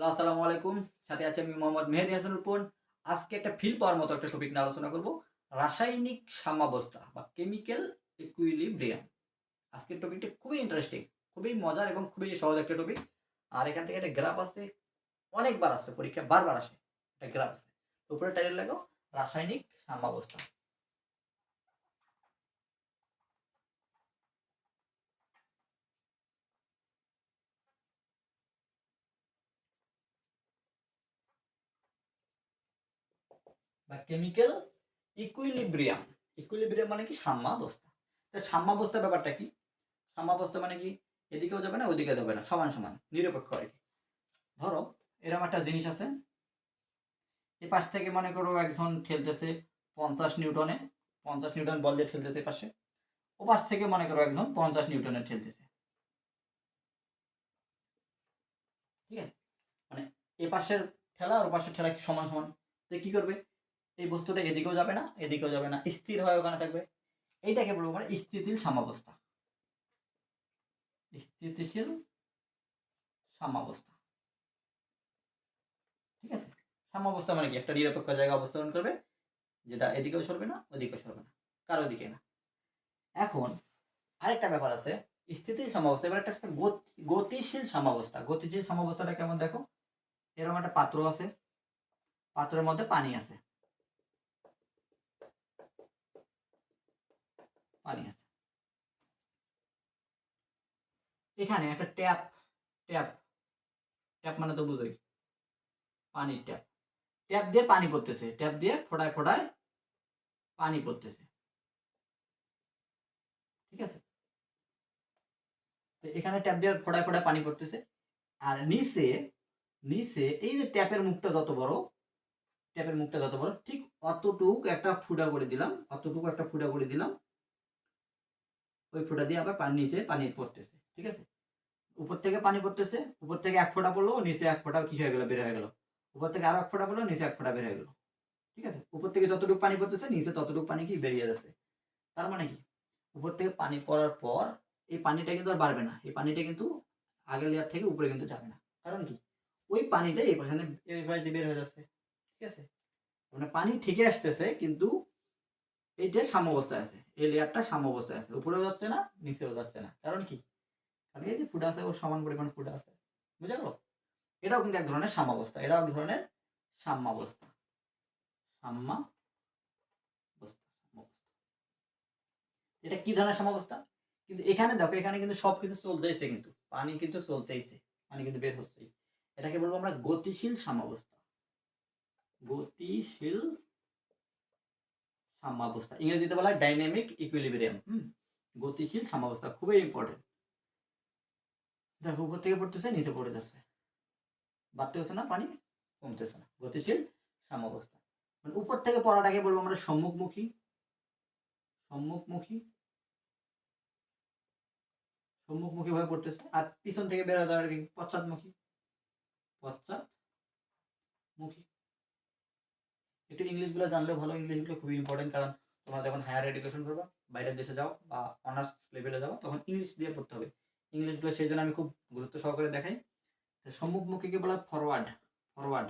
Hello, আসসালামু আলাইকুম। সাথে আছে আমি মোহাম্মদ মেহেদি হাসান আজকে একটা ফিল পাওয়ার মতো একটা টপিক নিয়ে আলোচনা করব। রাসায়নিক সাম্যাবস্থা বা কেমিক্যাল ইকুইলিব্রিয়াম আজকের টপিকটা খুবই ইন্টারেস্টিং খুবই মজার এবং খুবই সহজ একটা টপিক আর এখান থেকে একটা গ্রাফ আছে অনেকবার আসছে পরীক্ষা বারবার আসে। একটা গ্রাফ আছে উপরে টাইটেল লাগো রাসায়নিক সাম্যাবস্থা। বা কেমিক্যাল ইকুইলিব্রিয়াম ইকুইলিব্রিয়াম মানে কি? সাম্যাবস্থা। তা সাম্যাবস্থা ব্যাপারটা কি? সাম্যাবস্থা মানে কি? এদিকেও যাবে না ওদিকে যাবে না, সমান সমান, নিরপেক্ষ আর কি। ধরো, এরকম একটা জিনিস আছে। এ পাশ থেকে মনে করো একজন খেলতেছে পঞ্চাশ নিউটনে, পঞ্চাশ নিউটন বল দিয়ে ঠেলতেছে পাশে। ও পাশ থেকে মনে করো একজন পঞ্চাশ নিউটনে ঠেলতেছে। ঠিক আছে? মানে এ পাশের ঠেলা আর ও পাশের ঠেলা সমান সমান? তো কি করবে? এই বস্তুটা এদিকেও যাবে না, এদিকেও যাবে না, স্থির হয়ে ওখানে থাকবে। এইটাকে বলব মানে স্থিতিশীল সাম্যাবস্থা। স্থিতিশীল সাম্যাবস্থা। ঠিক আছে? সাম্যাবস্থা মানে কি? একটা নিরপেক্ষ জায়গা অবস্থান করবে, যেটা এদিকেও সরবে না, ওদিকেও সরবে না। কারও দিকে না। এখন আরেকটা ব্যাপার আছে স্থিতিশীল সাম্যাবস্থা। এবার একটা গতিশীল সাম্যাবস্থা। গতিশীল সাম্যাবস্থাটা কেমন দেখো? এরকম একটা পাত্র আছে, পাত্রের মধ্যে পানি আছে। পানি আছে এখানে একটা ট্যাপ ট্যাপ ট্যাপ মানে তো বুঝোই। পানির ট্যাপ। ট্যাপ দিয়ে পানি পড়তেছে। ট্যাপ দিয়ে ফোটায় ফোটায় পানি পড়তেছে। ঠিক আছে? তো এখানে ট্যাপ দিয়ে ফোটায় ফোটায় পানি পড়তেছে। আর নিচে নিচে এই যে ট্যাপের মুখটা যত বড়, ট্যাপের মুখটা যত বড়, ঠিক অতটুক একটা ফুটা করে দিলাম, অতটুকু একটা ফুটা করে দিলাম। ওই ফোঁটা দিয়ে আবার পানি নিচে পানি পড়তেছে, ঠিক আছে? উপর থেকে পানি পড়তেছে, উপর থেকে এক ফোঁটা পড়ল, নিচে এক ফোঁটা কি হয়ে গেল, বের হয়ে গেল। উপর থেকে আরও এক ফোঁটা পড়ল, নিচে এক ফোঁটা বের হয়ে গেল, ঠিক আছে? উপর থেকে যতটুকু পানি পড়তেছে, নিচে ততটুকু পানি কি বেরিয়ে যাচ্ছে। তার মানে কি? উপর থেকে পানি পড়ার পর এই পানিটা কিন্তু আর বাড়বে না, এই পানিটা কিন্তু আগের লেয়ার থেকে উপরে কিন্তু যাবে না। কারণ কি? ওই পানিটা এই পাশে বের হয়ে যাচ্ছে, ঠিক আছে? মানে পানি ঠিকই আসতেছে, কিন্তু এইটা সাম্যাবস্থায় আছে। এই লেয়ারটা সাম্যাবস্থায় আছে। উপরেও যাচ্ছে না, নিচেও যাচ্ছে না। কারণ কি? কারণ এই যে ফুড আছে, ওর সমান পরিমাণ ফুড আছে। বুঝা গেল এটাও কিন্তু এক ধরনের সাম্যাবস্থা। এটাও এক ধরনের সাম্যাবস্থা সাম্যাবস্থা। এটা কি ধরনের সাম্যাবস্থা? কিন্তু এখানে দেখো, এখানে কিন্তু সবকিছু চলতেইছে কিন্তু। পানি কিন্তু চলতেইছে। পানি কিন্তু বের হচ্ছেই। এটাকে বলব আমরা গতিশীল সাম্যাবস্থা। গতিশীল সাম্যাবস্থা। ইংরেজিতে বলা হয় ডাইনামিক ইকুইলিব্রিয়াম হুম, গতিশীল সাম্যাবস্থা খুবই ইম্পর্টেন্ট দেখো, উপর থেকে পড়তেছে, নিচে পড়ে যাচ্ছে। বাড়তেছে না, পানি কমতেছে না। গতিশীল সাম্যাবস্থা। মানে উপর থেকে পড়াটাকে বলব আমরা সম্মুখমুখী। সম্মুখমুখী। সম্মুখমুখী ভাবে পড়তেছে। আর পিছন থেকে বের হয়ে যাওয়াটা কি? পশ্চাৎমুখী। পশ্চাৎমুখী। একটু ইংলিশগুলো জানলে ভালো ইংলিশগুলো খুবই ইম্পর্টেন্ট কারণ তোমরা যখন হায়ার এডুকেশন করবা, বাইরের দেশে যাও বা অনার্স লেভেলে যাও, তখন ইংলিশ দিয়ে পড়তে হবে। ইংলিশগুলো সেই জন্য আমি খুব গুরুত্ব সহকারে দেখাই। সম্মুখমুখীকে বলা ফরওয়ার্ড ফরওয়ার্ড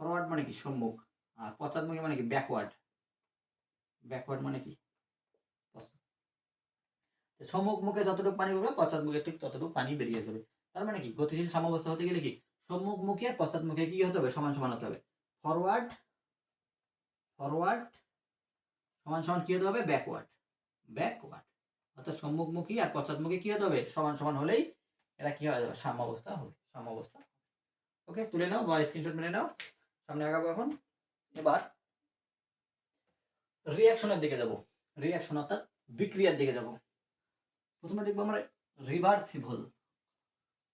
ফরওয়ার্ড মানে কি? সম্মুখ। আর পশ্চাৎমুখী মানে কি? ব্যাকওয়ার্ড ব্যাকওয়ার্ড মানে কি? সম্মুখ মুখে যতটুকু পানি পড়বে পশ্চাৎমুখে ঠিক ততটুকু পানি বেরিয়ে যাবে। তার মানে কি? গতিশীল সাম্যাবস্থা হতে গেলে কি? সম্মুখ মুখে আর পশ্চাৎমুখে কি হতে হবে? সমান সমান হতে হবে। ফরওয়ার্ড ফরওয়ার্ড সমান সমান কি হতে হবে? ব্যাকওয়ার্ড ব্যাকওয়ার্ড অর্থাৎ সম্মুখমুখী আর পশ্চাৎমুখী কি হতে হবে? সমান সমান হলেই এটা কি হয়ে যাবে? সাম্যাবস্থা হবে সাম্যাবস্থা ওকে তুলে নাও, বা স্ক্রিনশট মেনে নাও, সামনে আগাবো এখন। এবার রিয়াকশনের দিকে যাব। রিয়াকশন অর্থাৎ বিক্রিয়ার দিকে যাব। প্রথমে দেখব আমরা রিভার্সিবল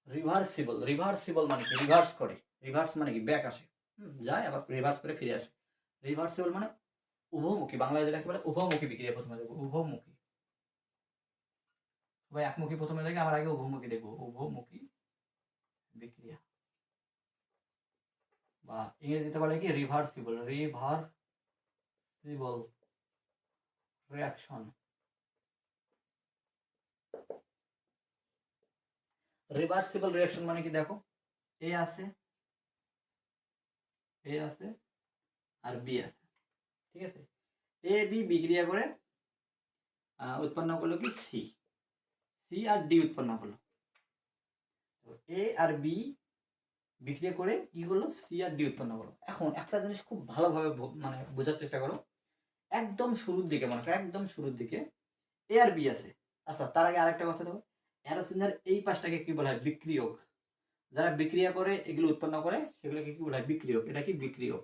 রিভার্সিবল রিভার্সিবল মানে কি? রিভার্স করে। রিভার্স মানে কি? ব্যাক আসে। যায়, আবার রিভার্স করে ফিরে আসে। রিভার্সিবল মানে উভমুখী বাংলায় যেটাকে বলে উভমুখী বিক্রিয়া প্রথমে দেখব উভমুখী সবাই একমুখী প্রথমে দেখে, আমার আগে উভমুখী দেখব উভমুখী বিক্রিয়া। বা ইংরেজিতে বলে কি? Reversible reversible reaction reversible reaction মানে কি দেখো? এ আছে এ আছে আর বি আছে, ঠিক আছে? এ বি বিক্রিয়া করে উৎপন্ন করল কি? সি সি আর ডি উৎপন্ন করল। এ আর বি বিক্রিয়া করে কি করল? সি আর ডি উৎপন্ন করল। এখন একটা জিনিস খুব ভালোভাবে মানে বোঝার চেষ্টা করো। একদম শুরুর দিকে, মনে একদম শুরুর দিকে এ আর বি আছে। আচ্ছা তার আগে আরেকটা কথা দেবো। অ্যারোসিনের এই পাশটাকে কি বলা হয়? বিক্রিয়ক। যারা বিক্রিয়া করে, এগুলো উৎপন্ন করে, সেগুলোকে কি বলা? হয় বিক্রিয়ক। এটা কি বিক্রিয়ক?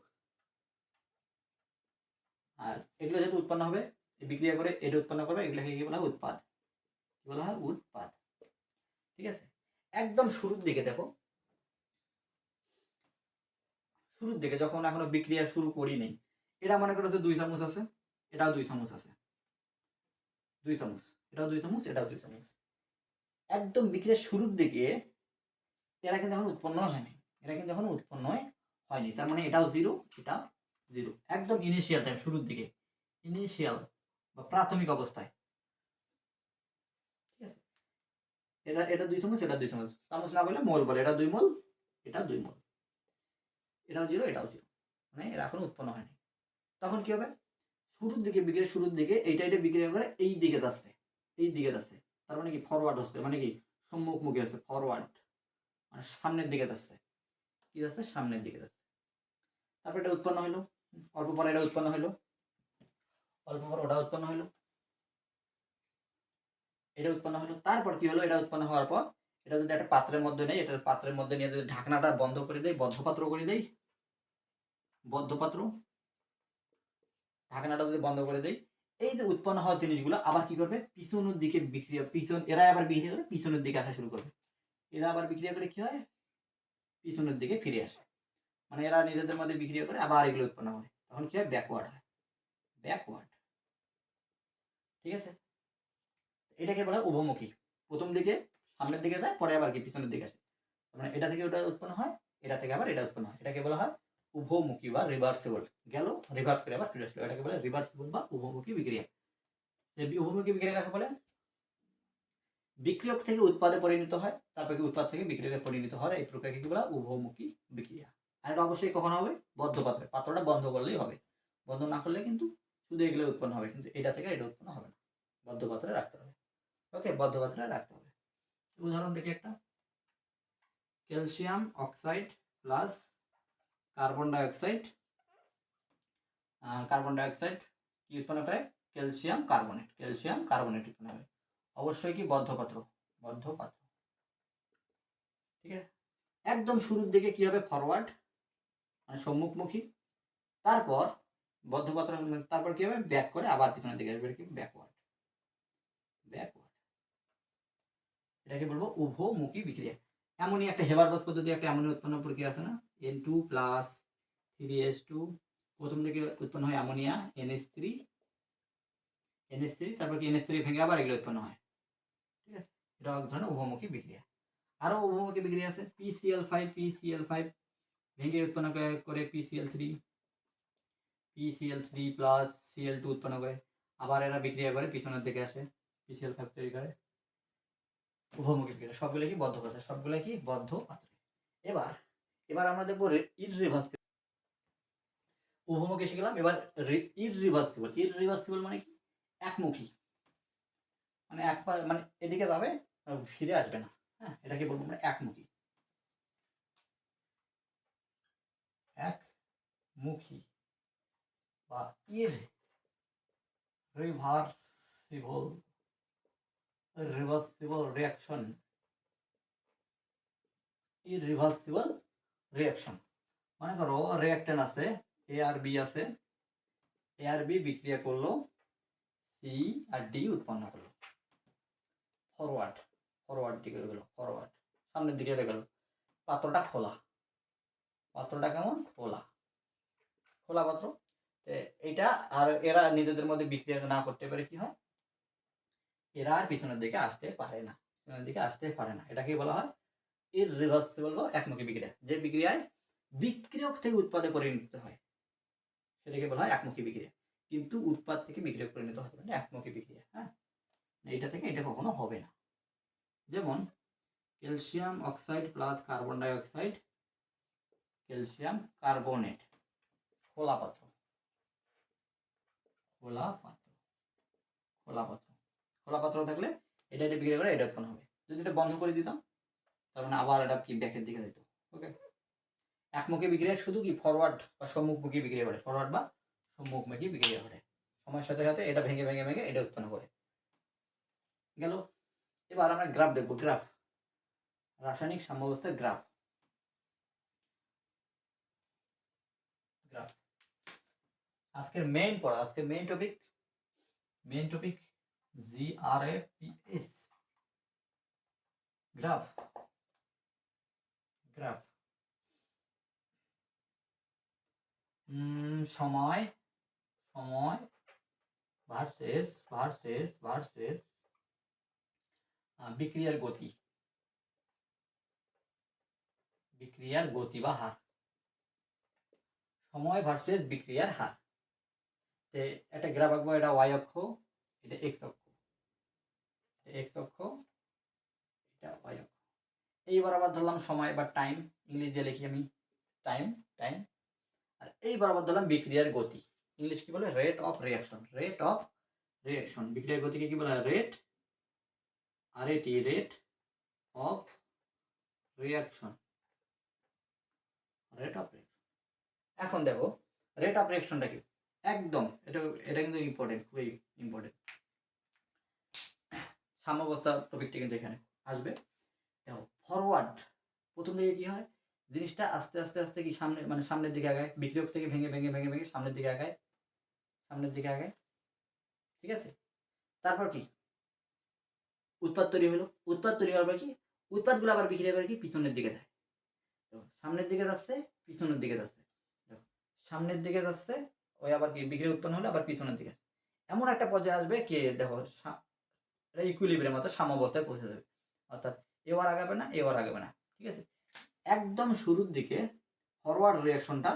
আর এগুলো যেহেতু উৎপন্ন হবে বিক্রিয়া করে, এটা উৎপন্ন করবে, এগুলোকে কি বলা হয়? উৎপাদ। কি বলা হয়? উৎপাদ। ঠিক আছে? একদম শুরুর দিকে দেখো। শুরুর দিকে যখন এখনও বিক্রিয়া শুরু করি নেই, এটা মনে করো দুই চামচ আছে, এটাও দুই চামচ আছে। দুই চামচ। এটাও দুই চামচ, এটাও দুই চামচ। একদম বিক্রিয়ার শুরুর দিকে এরা কিন্তু এখন উৎপন্ন হয়নি। এরা কিন্তু এখন উৎপন্ন হয়নি। তার মানে এটাও জিরো এটা জিরো একদম ইনিশিয়াল টাইম শুরুর দিকে। ইনিশিয়াল বা প্রাথমিক অবস্থায়। ঠিক আছে? এটা এটা দুই চামচ এটা দুই চামচ চামচ না বলে মোল বলে। এটা দুই মোল, এটা দুই মোল। এটাও জিরো এটাও জিরো মানে এরা এখন উৎপন্ন হয়নি। তখন কি হবে? শুরুর দিকে বিক্রিয়ার শুরুর দিকে এইটা এটা বিক্রিয়া করে এই দিকে যাচ্ছে। এই দিকে যাচ্ছে। তার মানে কি? ফরওয়ার্ড হচ্ছে। মানে কি? সম্মুখমুখী হচ্ছে। ফরওয়ার্ড মানে সামনের দিকে যাচ্ছে। কি যাচ্ছে? সামনের দিকে যাচ্ছে। তারপর এটা উৎপন্ন হলো অল্প পরে এটা উৎপন্ন হলো অল্প পর ওটা উৎপন্ন হলো এটা উৎপন্ন হলো তারপর কি হলো? এটা উৎপন্ন হওয়ার পর এটা যদি একটা পাত্রের মধ্যে নেই এটার পাত্রের মধ্যে নিয়ে যদি ঢাকনাটা বন্ধ করে দেয় বদ্ধপাত্র করে দেই, বদ্ধপাত্র, ঢাকনাটা যদি বন্ধ করে দেয় এই যে উৎপন্ন হওয়া জিনিসগুলো আবার কি করবে? পিছনের দিকে বিক্রিয়া পিছন এরা আবার বিক্রিয়া করে পিছনের দিকে আসা শুরু করবে। এরা আবার বিক্রিয়া করে কি হয়? পিছনের দিকে ফিরে আসে। মানে এরা নিজেদের মধ্যে বিক্রিয়া করে আবার এগুলো উৎপন্ন করে। তখন কি হয়? ব্যাকওয়ার্ড হয়। ব্যাকওয়ার্ড ঠিক আছে? এটাকে বলা হয় উভমুখী। প্রথম দিকে সামনের দিকে যায়, পরে আবার কি পিছনের দিকে আসে। মানে এটা থেকে ওটা উৎপন্ন হয়, এটা থেকে আবার এটা উৎপন্ন হয়। এটাকে বলা হয় উভমুখী বা রিভার্সেবল গেল রিভার্স করে আবার ফিরে আসলো। এটাকে বলে রিভার্সেবল বা উভমুখী বিক্রিয়া। উভমুখী বিক্রিয়া কাকে বলে? বিক্রিয়ক থেকে উৎপাদে পরিণত হয়, তারপরে উৎপাদ থেকে বিক্রিয়কে পরিণত হয়, এই প্রক্রিয়াকে কি বলা? উভমুখী বিক্রিয়া। আর এটা অবশ্যই কখন হবে? বদ্ধ পাত্রে। পাত্রটা বন্ধ করলেই হবে। বন্ধ না করলে কিন্তু শুধু এগুলো উৎপন্ন হবে। কিন্তু এটা থেকে এটা উৎপন্ন হবে না। বদ্ধ পাত্রে রাখতে হবে। ওকে, বদ্ধ পাত্রে রাখতে হবে। উদাহরণ দেখি একটা। Calcium oxide plus carbon dioxide. Carbon dioxide কি উৎপন্ন করে ক্যালসিয়াম কার্বনেট। ক্যালসিয়াম কার্বনেট উৎপন্ন হবে অবশ্যই কি বদ্ধপাত্র? বদ্ধপাত্র। ঠিক আছে? একদম শুরুর দিকে কি হবে? ফরওয়ার্ড মানে সম্মুখমুখী। তারপর বদ্ধপাত্র, তারপর কি হবে? ব্যাক করে আবার পিছনের দিকে আসবে। কি? ব্যাকওয়ার্ড ব্যাকওয়ার্ড এটাকে বলব উভমুখী বিক্রিয়া। এমনই একটা হেবার বাস পদ্ধতি, একটা এমনই উৎপন্ন প্রক্রিয়া আছে না? N two plus three S two প্রথম দিকে উৎপন্ন হয় ammonia NS three NS three তারপর কি এনএস থ্রি ভেঙে আবার এগুলো উৎপন্ন হয়। এটা এক ধরনের উভমুখী বিক্রিয়া। আরও উভমুখী বিক্রিয়া আছে পিসিএল ফাইভ পিসিএল ফাইভ ভেঙে উৎপন্ন করে- PCL three PCL three plus CL two উৎপন্ন করে। আবার এরা বিক্রিয়া করে পিছনের দিকে আসে পিসিএল ফাইভ তৈরি করে। উভমুখী বিক্রিয়া সবগুলো কি বদ্ধ পাত্রে সবগুলো কি বদ্ধ পাত্রে। এবার এবার আমরা দেখব ইররিভার্সিবল উভমুখী শিখলাম, এবার ইররিভার্সিবল ইররিভার্সিবল মানে কি? একমুখী। মানে একবার মানে এদিকে যাবে ফিরে আসবে না। হ্যাঁ এটাকে বলব আমরা একমুখী। একমুখী বা irreversible reversible reaction irreversible reaction মনে করো রিয়াক্টেন্ট আছে এ আর বি আছে। এ আর বি বিক্রিয়া করল সি আর ডি উৎপন্ন করল। ফরওয়ার্ড ফরওয়ার্ড দিকে গেল ফরওয়ার্ড সামনের দিকে গেল। পাত্রটা খোলা। পাত্রটা কেমন? খোলা। খোলা পাত্র। এ- এইটা আর এরা নিজেদের মধ্যে বিক্রিয়া না করতে পারে কি হয়? এরা আর পিছনের দিকে আসতে পারে না। পিছনের দিকে আসতে পারে না। এটাকে বলা হয় এর রিভার্সিবল বা একমুখী বিক্রিয়া। যে বিক্রিয়ায় বিক্রিয়ক থেকে উৎপাদে পরিণত হয়, সেটাকে বলা হয় একমুখী বিক্রিয়া। কিন্তু উৎপাদ থেকে বিক্রিয়ক পরিণত হবে না একমুখী বিক্রিয়া হ্যাঁ? এটা থেকে এটা কখনো হবে না। যেমন calcium oxide plus carbon dioxide calcium carbonate খোলা পাত্র খোলা পাত্র খোলা পাত্র খোলা পাত্র থাকলে এটা এটা বিক্রি করে এটা উৎপন্ন হবে। যদি এটা বন্ধ করে দিতাম, তার মানে আবার এটা কি ব্যাকের দিকে যেত ওকে একমুখী বিক্রিয়া শুধু কি ফরওয়ার্ড বা সম্মুখমুখী বিক্রিয়া করে ফরওয়ার্ড বা সম্মুখমুখী বিক্রিয়া করে। সময়ের সাথে সাথে এটা ভেঙে ভেঙে ভেঙে এটা উৎপন্ন করে। গেল। এবার আমরা গ্রাফ দেখব গ্রাফ রাসায়নিক সাম্যাবস্থার গ্রাফ গ্রাফ আজকের মেইন পড়া, আজকের main topic main topic G R A P S graph graph সময় সময় ভার্সেস ভার্সেস ভার্সেস বিক্রিয়ার গতি। বিক্রিয়ার গতি বা হার। সময় ভার্সেস বিক্রিয়ার হার। তে একটা গ্রাফ আঁকবো, এটা ওয়াই অক্ষ, এটা এক্স অক্ষ। এক্স অক্ষ, এটা ওয়াই অক্ষ। এইবার আবার ধরলাম সময় বা টাইম ইংলিশ দিয়ে লিখি আমি টাইম টাইম আর এইবার আবার ধরলাম বিক্রিয়ার গতি। ইংলিশ কি বলে? Rate of reaction rate of reaction বিক্রিয়ার গতিকে কি বলে রেট আর এটি rate of reaction rate of এখন দেখো রেট অফ রিয়াকশনটা কি? একদম, এটা এটা কিন্তু ইম্পর্টেন্ট খুবই ইম্পর্টেন্ট সাম্যাবস্থা টপিকটা কিন্তু এখানে আসবে। দেখো ফরওয়ার্ড প্রথম দিকে কি হয়? জিনিসটা আস্তে আস্তে আস্তে কি সামনে মানে সামনের দিকে আগায় বিক্রিয়ক থেকে ভেঙে ভেঙে ভেঙে ভেঙে সামনের দিকে আগায়, সামনের দিকে আগায়, ঠিক আছে? তারপর কি? উৎপাদ তৈরি হলো। উৎপাদ তৈরি হওয়ার পর কি? উৎপাদগুলো আবার বিক্রি হবে কি? পিছনের দিকে যায়। তো সামনের দিকে যাচ্ছে, পিছনের দিকে যাচ্ছে। সামনের দিকে যাচ্ছে, ওই আবার কি? বিক্রি উৎপন্ন হলে, আবার পিছনের দিকে। এমন একটা পর্যায়ে আসবে কে? দেখো ইকুইলিব্রিয়াম অর্থাৎ সাম্যাবস্থায় পৌঁছে যাবে। অর্থাৎ এবার আগাবে না এবার আগাবে না। ঠিক আছে? একদম শুরুর দিকে ফরওয়ার্ড রিয়াকশনটা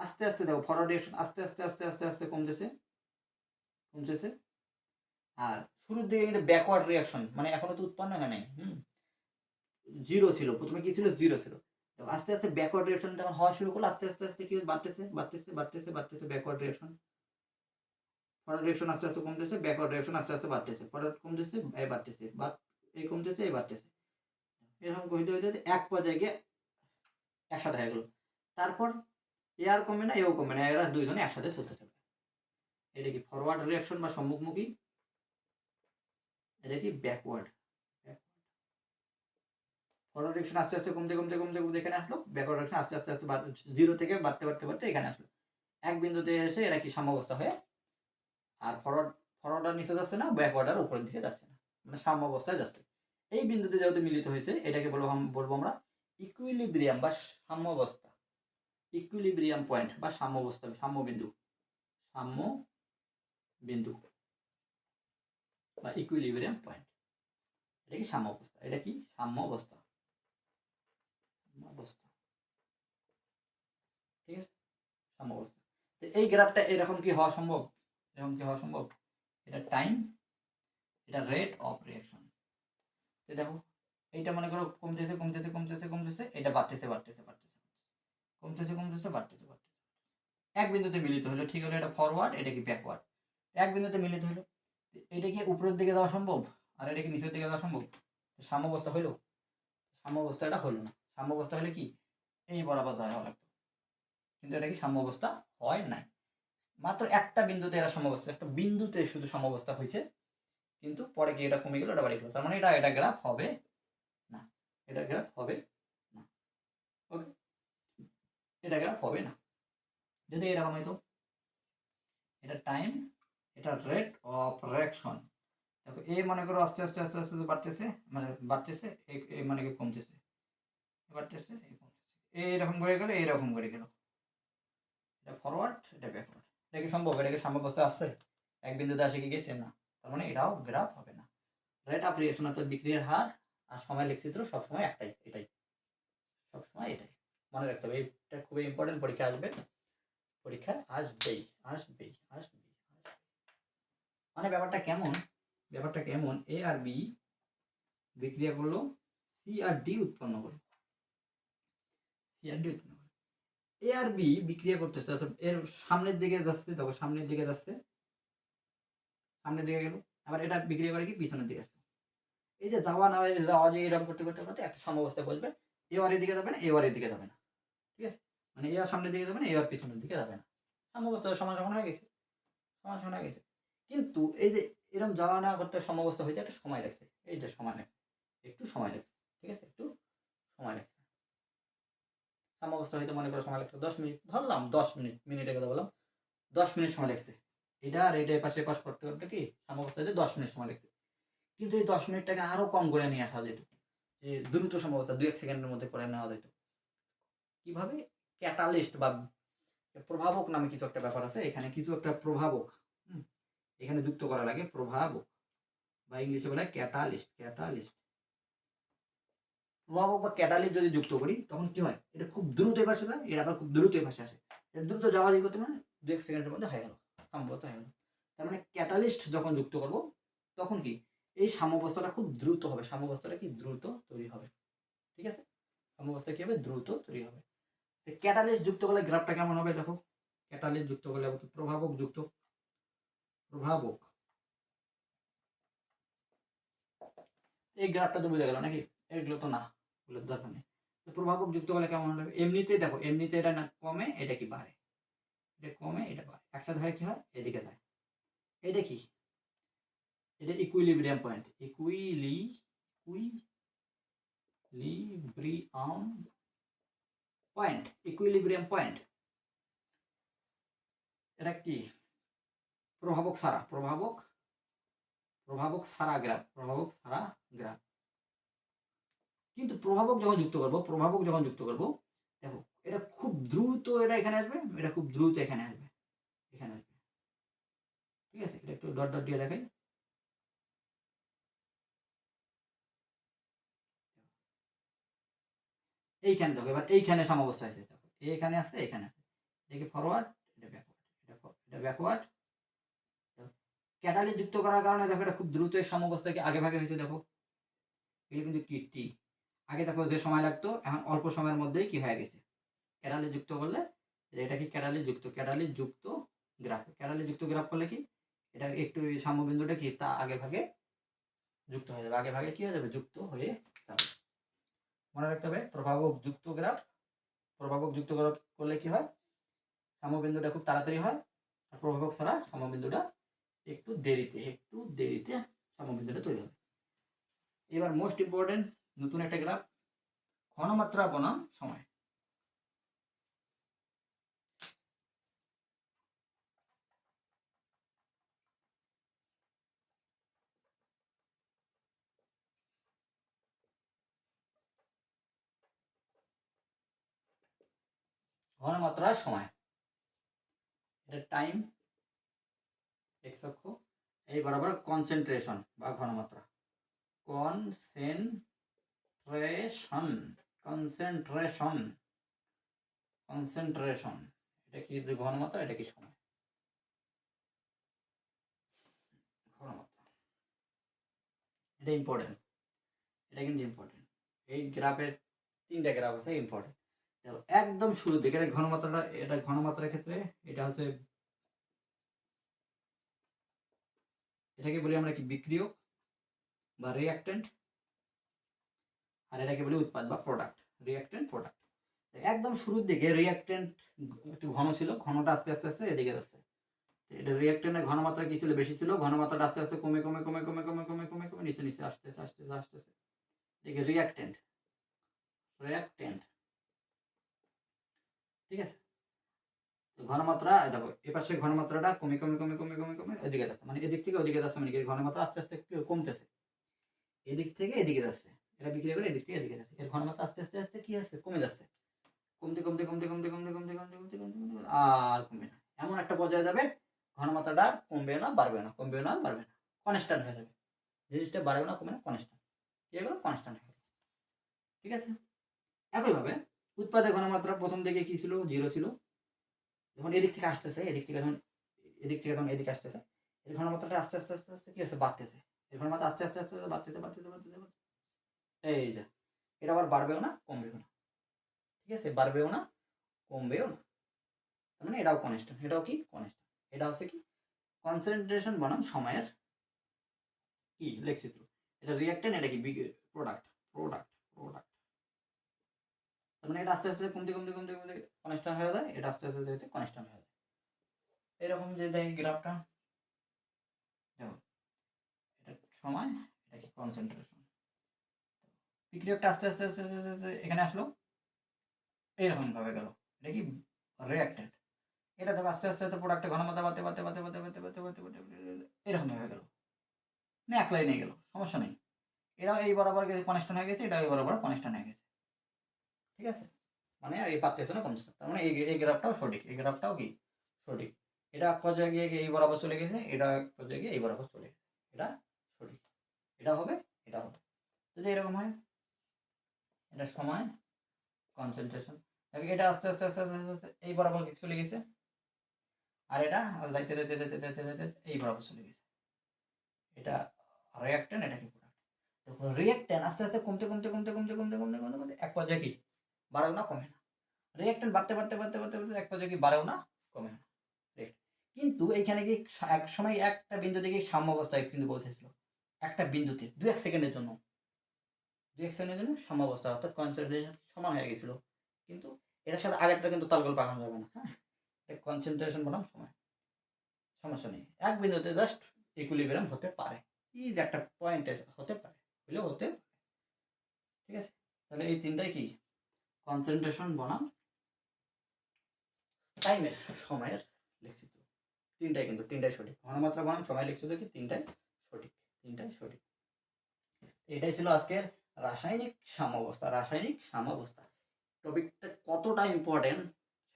আস্তে আস্তে, দেখো ফরওয়ার্ড রিয়াকশন আস্তে আস্তে আস্তে আস্তে আস্তে কমতেছে। কমতেছে। আর শুরুর দিকে কিন্তু ব্যাকওয়ার্ড রিয়াকশন মানে এখনও তো উৎপন্ন হয় নাই, হুম? জিরো ছিল, প্রথমে কি ছিল? জিরো ছিল। আস্তে আস্তে ব্যাকওয়ার্ড রিয়াকশন যখন হওয়া শুরু করল, আস্তে আস্তে আস্তে কি বাড়তেছে বাড়তেছে বাড়তেছে বাড়তেছে ব্যাকওয়ার্ড রিয়াকশন ফরওয়ার্ড রিয়াকশন আস্তে আস্তে কমতেছে ব্যাকওয়ার্ড রিয়াকশন আস্তে আস্তে বাড়তেছে। ফরওয়ার্ড কমতেছে এই বাড়তেছে এই কমতেছে, এই বাড়তেছে। এরকম হইতে হইতে এক পর্যায়ে গিয়ে একসাথে হয়ে গেলো। তারপর এ আর কমবে না, এও কমবে না, এরা দুইজনে একসাথে চলতে থাকবে। এটা কি ফরওয়ার্ড রিয়াকশন বা সম্মুখমুখী? এটা কি ব্যাকওয়ার্ড ফরওয়ার্ড রিয়াকশন আস্তে আস্তে কমতে কমতে কমতে কমতে এখানে আসলো। ব্যাকওয়ার্ড রিয়াকশন আস্তে আস্তে আস্তে জিরো থেকে বাড়তে বাড়তে বাড়তে এখানে আসলো। এক বিন্দুতে এসে এটা কি সাম্যাবস্থা হয়ে আর ফরওয়ার্ড ফরওয়ার্ড আর নিচে যাচ্ছে না ব্যাকওয়ার্ড আর উপরের দিকে যাচ্ছে না। মানে সাম্যাবস্থায় যাচ্ছে এই। বিন্দুতে যেহেতু মিলিত হয়েছে, এটাকে বলব বলব আমরা ইকুইলিব্রিয়াম বা সাম্যাবস্থা। ইকুইলিব্রিয়াম পয়েন্ট বা সাম্যাবস্থা সাম্য বিন্দু সাম্য বিন্দু বা ইকুইলিব্রিয়াম পয়েন্ট এটা কি সাম্য অবস্থা এটা কি সাম্য অবস্থা অবস্থা ঠিক আছে? সাম্য অবস্থা তো এই গ্রাফটা এরকম কি হওয়া সম্ভব? এরকম কি হওয়া সম্ভব? এটা টাইম এটা রেট অফ রিয়াকশন তো দেখো, এইটা মনে করো কমতেছে কমতেছে কমতেছে কমতেছে, এটা বাড়তেছে বাড়তেছে বাড়তেছে কমতেছে কমতেছে, বাড়তেছে বাড়তেছে। এক বিন্দুতে মিলিত হলো, ঠিক হলো এটা ফরওয়ার্ড এটা কি ব্যাকওয়ার্ড এক বিন্দুতে মিলিত হলো এটা কি উপরের দিকে যাওয়া সম্ভব? আর এটা কি নিচের দিকে যাওয়া সম্ভব? সাম্যাবস্থা হইল? সাম্যাবস্থাটা হলো না। সাম্যাবস্থা হলে কি? এই বরাবর যাওয়া লাগতো। কিন্তু এটা কি সাম্যাবস্থা হয় নাই? মাত্র একটা বিন্দুতে এরা সাম্যাবস্থা, একটা বিন্দুতে শুধু সাম্যাবস্থা হয়েছে কিন্তু পরে কি এটা কমে গেলো? এটা বাড়ি গেলো। তার মানে এটা এটা গ্রাফ হবে না। এটা গ্রাফ হবে না। ওকে এটা গ্রাফ হবে না। যদি এরকম হইতো, এটা টাইম এটা রেট অফ রিয়াকশন দেখো এ মনে করো আস্তে আস্তে আস্তে আস্তে বাড়তেছে মানে বাড়তেছে এ- মানে কি কমতেছে। বাড়তেছে এইরকম করে গেলে এইরকম করে গেল। এটা ফরওয়ার্ড এটা ব্যাকওয়ার্ড এটা কি সম্ভব? এটা কি সাম্যাবস্থা আছে? এক বিন্দুতে আসে কি গেছে? না। তার মানে এটাও গ্রাফ হবে না। রেট অফ রিয়েকশন অর্থাৎ বিক্রিয়ার হার আর সময় লেখচিত্র সবসময় একটাই, এটাই। সবসময় এটাই। মনে রাখতে হবে এটা খুবই ইম্পর্টেন্ট পরীক্ষা আসবে। পরীক্ষা আসবেই আসবেই আসবেই। মানে ব্যাপারটা কেমন? ব্যাপারটা কেমন? এ আর বি বিক্রিয়া করল সি আর ডি উৎপন্ন করল। সি আর ডি উৎপন্ন করে এ আর বি বিক্রিয়া করতেছে আচ্ছা, এর সামনের দিকে যাচ্ছে দেখো সামনের দিকে যাচ্ছে। সামনের দিকে গেল আবার এটা বিক্রিয়া করে কি? পিছনের দিকে আসবে এই যে যাওয়া না যাওয়া যে এরকম করতে করতে করতে একটা সমাবস্থায় বসবে এ আর দিকে যাবে না এ আর দিকে যাবে না। ঠিক আছে? মানে এ আর সামনের দিকে যাবে না এ আর পিছনের দিকে যাবে না। সমাবস্থা সমান সমান হয়ে গেছে। সমান সমান হয়ে গেছে। কিন্তু এই যে এরকম যাওয়া না করতে সমাবস্থা হয়েছে, একটা সময় লাগছে। এইটা সময় লাগছে। একটু সময় লাগছে, ঠিক আছে? একটু সময় লাগছে। সমাবস্থা হইতে মনে করো সময় লাগছে দশ মিনিট। ধরলাম দশ মিনিট মিনিটের কথা বললাম। দশ মিনিট সময় লাগছে। এটা আর এটা পাশে পাশ করতে করতে কি? সমাবস্থা হইতে দশ মিনিট সময় লাগছে। কিন্তু এই দশ মিনিটটাকে আরও কম করে নিয়ে আসা যেত। যে দ্রুত সমাবস্থা দু এক সেকেন্ডের মধ্যে করে নেওয়া যেত। কীভাবে? ক্যাটালিস্ট বা প্রভাবক নামে কিছু একটা ব্যাপার আছে। এখানে কিছু একটা প্রভাবক এখানে যুক্ত করা লাগে প্রভাবক বা ইংলিশে বলে ক্যাটালিস্ট ক্যাটালিস্ট প্রভাবক বা ক্যাটালিস্ট যদি যুক্ত করি, তখন কি হয়? এটা খুব দ্রুত এ পাশে এটা আবার খুব দ্রুত এ আসে। এটা দ্রুত যাওয়া করতে মানে দু এক সেকেন্ডের মধ্যে হয়ে গেল, সাম্যবস্থা হয়ে গেল। তার মানে ক্যাটালিস্ট যখন যুক্ত করব, তখন কি? এই সাম্যবস্থাটা খুব দ্রুত হবে, সাম্যবস্থাটা কি দ্রুত তৈরি হবে। ঠিক আছে? সাম্যবস্থা কি হবে? দ্রুত তৈরি হবে। ক্যাটালিস্ট যুক্ত করলে গ্রাফটা কেমন হবে? দেখো ক্যাটালিস্ট যুক্ত করলে প্রভাবক যুক্ত। প্রভাবক। এই গ্রাফটা তো বুঝে গেল নাকি? এগুলো তো না এগুলো দরকার নেই। প্রভাবক যুক্ত করলে কেমন হবে? এমনিতেই দেখো, এমনিতে এটা না কমে, এটা কি বাড়ে? এটা কমে, এটা বাড়ে। একটা হয় কি হয়? এদিকে যায়। এটা কি? এটা equilibrium point equili equilibrium point equilibrium point এটা কি? প্রভাবক সারা, প্রভাবক প্রভাবক সারা গ্রাফ প্রভাবক সারা গ্রাফ কিন্তু প্রভাবক যখন যুক্ত করব, প্রভাবক যখন যুক্ত করব, দেখো, এটা খুব দ্রুত এটা এখানে আসবে, এটা খুব দ্রুত এখানে আসবে এখানে আসবে। ঠিক আছে? এটা একটু ডট ডট দিয়ে দেখাই। এইখানে দেখো, এবার এইখানে সমাবস্থা আছে দেখো। এইখানে আছে, এখানে আছে। এটাকে ফরওয়ার্ড এটা ব্যাকওয়ার্ড এটা এটা ব্যাকওয়ার্ড ক্যাটালি যুক্ত করার কারণে দেখো এটা খুব দ্রুত এই সমাবস্থাকে আগে ভাগে হয়েছে, দেখো। এগুলো কিন্তু টি আগে দেখো যে সময় লাগতো, এখন অল্প সময়ের মধ্যেই কি হয়ে গেছে? ক্যাটালি যুক্ত করলে এটা কি ক্যাটালি যুক্ত? ক্যাটালি যুক্ত গ্রাফ। ক্যাটালি যুক্ত গ্রাফ করলে কি? এটা একটু সাম্যবিন্দুটা কি? তা আগে ভাগে যুক্ত হয়ে যাবে। আগে ভাগে কি হয়ে যাবে? যুক্ত হয়ে যাবে। মনে রাখতে হবে, প্রভাবক যুক্ত গ্রাফ, প্রভাবক যুক্ত গ্রাফ করলে কি হয়? সাম্যবিন্দুটা খুব তাড়াতাড়ি হয়, আর প্রভাবক ছাড়া সাম্যবিন্দুটা একটু দেরিতে একটু দেরিতে সাম্যবিন্দুটা তৈরি হবে। এবার মোস্ট ইম্পর্টেন্ট নতুন একটা গ্রাফ ঘনমাত্রা বনাম সময়। ঘনমাত্রা সময়। এটা টাইম এক্স অক্ষ, এই বরাবর কনসেন্ট্রেশন বা ঘনমাত্রা। কনসেন্ট্রেশন কনসেন্ট্রেশন কনসেন্ট্রেশন এটা কি ঘনমাত্রা, এটা কি সময়? ঘনমাত্রা। এটা ইম্পর্টেন্ট এটা কিন্তু ইম্পর্টেন্ট এই গ্রাফের তিনটা গ্রাফ আছে ইম্পর্টেন্ট একদম শুরু থেকে এটা ঘনমাত্রাটা, এটা ঘনমাত্রার ক্ষেত্রে, এটা হচ্ছে এটাকে বলি আমরা কি বিক্রিয়ক বা রিয়াক্টেন্ট আর এটাকে বলি উৎপাদ বা প্রোডাক্ট রিয়াক্টেন্ট প্রোডাক্ট একদম শুরুর দিকে রিয়াক্টেন্ট একটু ঘন ছিল, ঘনটা আস্তে আস্তে আস্তে এদিকে যাচ্ছে। এটা রিয়াক্টেন্টের ঘনমাত্রা কি ছিল? বেশি ছিল, ঘনমাত্রাটা আস্তে আস্তে কমে কমে কমে কমে কমে কমে কমে কমে, নিচে নিচে আসতেছে আসতেছে আসতেছে এদিকে রিয়াক্টেন্ট রিয়াক্টেন্ট ঠিক আছে? ঘনমাত্রা দেখো এপাশে ঘনমাত্রাটা কমে কমে কমে কমে কমে কমে এদিকে যাচ্ছে মানে এদিক থেকে ওদিকে যাচ্ছে মানে কি ঘনমাত্রা আস্তে আস্তে কমতেছে এদিক থেকে এদিকে যাচ্ছে এটা বিক্রিয়া করে এদিক থেকে এদিকে যাচ্ছে এর ঘনমাত্রা আস্তে আস্তে আস্তে কি হচ্ছে কমে যাচ্ছে কমতে কমতে কমতে কমতে কমতে কমতে কমতে কমতে কমতে কমতে আর কমবে না এমন একটা পর্যায়ে যাবে ঘনমাত্রাটা কমবে না বাড়বে না কমবে না বাড়বে না কনস্ট্যান্ট হয়ে যাবে জিনিসটা বাড়বে না কমবে না কনস্ট্যান্ট কি হয়ে কনস্ট্যান্ট হয়ে গেল ঠিক আছে একইভাবে উৎপাদের ঘনমাত্রা প্রথম দিকে কি ছিল জিরো ছিল যখন এদিক থেকে আসতেছে, এদিক থেকে যখন, এদিক থেকে যখন এদিকে আসতেছে, এর ঘনমাত্রাটা আস্তে আস্তে আস্তে আস্তে কি হচ্ছে? বাড়তেছে। এর ঘনমাত্রা আস্তে আস্তে আস্তে আস্তে বাড়তেছে বাড়তেছে বাড়তেছে। এই যে, এটা আবার বাড়বেও না, কমবেও না। ঠিক আছে? বাড়বেও না, কমবেও না। তার মানে এটাও কনস্ট্যান্ট এটাও কি? কনস্ট্যান্ট এটা হচ্ছে কি? কনসেন্ট্রেশন বনাম সময়ের কি? লেখচিত্র। এটা রিয়াক্টেন্ট এটা কি? প্রোডাক্ট প্রোডাক্ট প্রোডাক্ট মানে এটা আস্তে আস্তে কমতে কমতে কমতে কমতে কনস্ট্যান্ট হয়ে যায় এটা আস্তে আস্তে যেতে কনস্ট্যান্ট হয়ে যায় এরকম যে দেখি গ্রাফটা দেখো এটা সময় এটা কি কনসেন্ট্রেশন বিক্রিয়কটা আস্তে আস্তে আস্তে আস্তে আস্তে এখানে আসলো এইরকম ভাবে গেল এটা কি রিয়াক্টেন্ট এটা দেখো আস্তে আস্তে আস্তে প্রোডাক্টে ঘনমাত্রা বাড়তে বাড়তে বাড়তে বাড়তে বাড়তে বাড়তে বাড়তে বাড়তে এরকম ভাবে গেল না এক লাইনে গেল সমস্যা নেই এরাও এই বরাবর কনস্ট্যান্ট হয়ে গেছে এটা এই বরাবর কনস্ট্যান্ট হয়ে গেছে ঠিক আছে মানে এই পারতেছে না কমছে তার মানে এই এই গ্রাফটাও সঠিক এই গ্রাফটাও কি সঠিক এটা এক পর্যায়ে গিয়ে এই বরাবর চলে গেছে এটা এক পর্যায়ে গিয়ে এই বরাবর চলে গেছে এটা সঠিক এটা হবে এটা হবে যদি এরকম হয় এটা সময় কনসেন্ট্রেশন এটা আস্তে আস্তে আস্তে আস্তে আস্তে এই বরাবর চলে গেছে আর এটা যাইতে যেতে যেতে যেতে যেতে এই বরাবর চলে গেছে এটা রিয়াক্টেন্ট এটা কি প্রোডাক্ট দেখো রিয়াক্টেন্ট আস্তে আস্তে কমতে কমতে কমতে কমতে কমতে কমতে কমতে কমতে এক পর্যায়ে কি বাড়েও না, কমে না। রিয়াক্টেন্ট বাড়তে বাড়তে বাড়তে বাড়তে বাড়তে এক পর্যায়ে বাড়েও না, কমে না। কিন্তু এইখানে কি এক সময় একটা বিন্দু থেকে সাম্য অবস্থায় কিন্তু পৌঁছেছিল। একটা বিন্দুতে দু এক সেকেন্ডের জন্য। দু এক সেকেন্ডের জন্য সাম্য অবস্থা, অর্থাৎ কনসেন্ট্রেশন সমান হয়ে গেছিল। কিন্তু এটার সাথে আগেরটা কিন্তু তালগোল পাকানো যাবে না হ্যাঁ? কনসেন্ট্রেশন বনাম সময়। সমস্যা নেই। এক বিন্দুতে জাস্ট ইকুইলিব্রিয়াম হতে পারে। যে একটা পয়েন্টে হতে পারে। হলেও হতে পারে। ঠিক আছে? তাহলে এই তিনটাই কি? কনসেন্ট্রেশন বনাম। টাইমের সময়ের লেখচিত্র তিনটাই কিন্তু, তিনটাই সঠিক। ঘনমাত্রা বনাম, সময় লেখচিত্র কি? তিনটাই সঠিক তিনটাই সঠিক। এটাই ছিল আজকের রাসায়নিক সাম্যাবস্থা রাসায়নিক সাম্যাবস্থা। টপিকটা কতটা ইম্পর্টেন্ট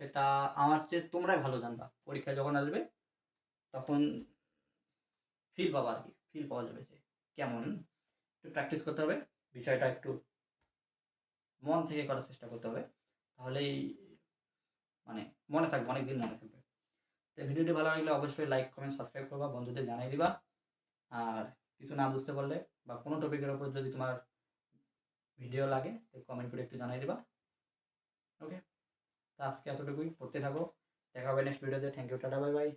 সেটা আমার চেয়ে তোমরাই ভালো জানবা। পরীক্ষা যখন আসবে, তখন ফিল পাবা আর কি। ফিল পাওয়া যাবে যে কেমন। একটু প্র্যাকটিস করতে হবে। বিষয়টা একটু মন থেকে করার চেষ্টা করতে হবে। তাহলেই মানে মনে থাকবে অনেক দিন মনে থাকবে। তো ভিডিওটি ভালো লাগলে অবশ্যই লাইক কমেন্ট সাবস্ক্রাইব করবা, বন্ধুদের জানাই দিবা। আর কিছু না বুঝতে পারলে বা কোনো টপিকের ওপর যদি তোমার ভিডিও লাগে, তো কমেন্ট করে একটু জানাই দিবা। ওকে তো আজকে এতটুকুই, পড়তে থাকো। দেখা হবে নেক্সট ভিডিওতে thank you tata bye bye